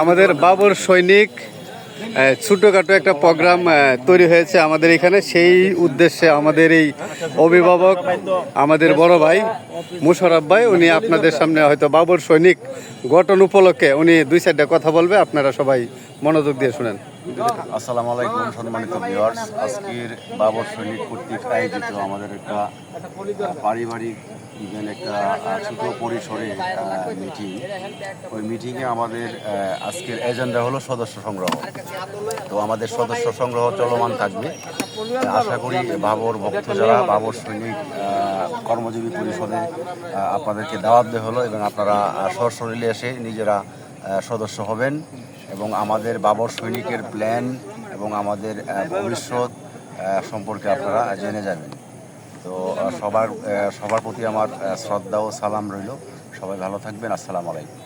আমাদের বাবর সৈনিক ছোটখাটো একটা প্রোগ্রাম তৈরি হয়েছে আমাদের এখানে। সেই উদ্দেশ্যে আমাদের এই অভিভাবক আমাদের বড় ভাই মুশারফ ভাই উনি আপনাদের সামনে হয়তো বাবর সৈনিক গঠন উপলক্ষে উনি দুই চারটা কথা বলবে। আপনারা সবাই মনোযোগ দিয়ে শুনেন। আসসালামু আলাইকুম সম্মানিত ভিউয়ার্স। আজকের বাবর সৈনিক কর্তৃক আয়োজিত আমাদের একটা পারিবারিক ইভেন একটা ছোট পরিসরে মিটিং ওই মিটিংয়ে আমাদের আজকের এজেন্ডা হলো সদস্য সংগ্রহ। তো আমাদের সদস্য সংগ্রহ চলমান থাকবে। আশা করি বাবর ভক্ত যারা, বাবর সৈনিক কর্মজীবী পরিষদে আপনাদেরকে দাওয়াত দেওয়া হলো এবং আপনারা সশরীরে এসে নিজেরা সদস্য হবেন এবং আমাদের বাবর সৈনিকের প্ল্যান এবং আমাদের ভবিষ্যৎ সম্পর্কে আপনারা জেনে যাবেন। সবার সবার প্রতি আমার শ্রদ্ধা ও সালাম রইল। সবাই ভালো থাকবেন। আসসালামু আলাইকুম।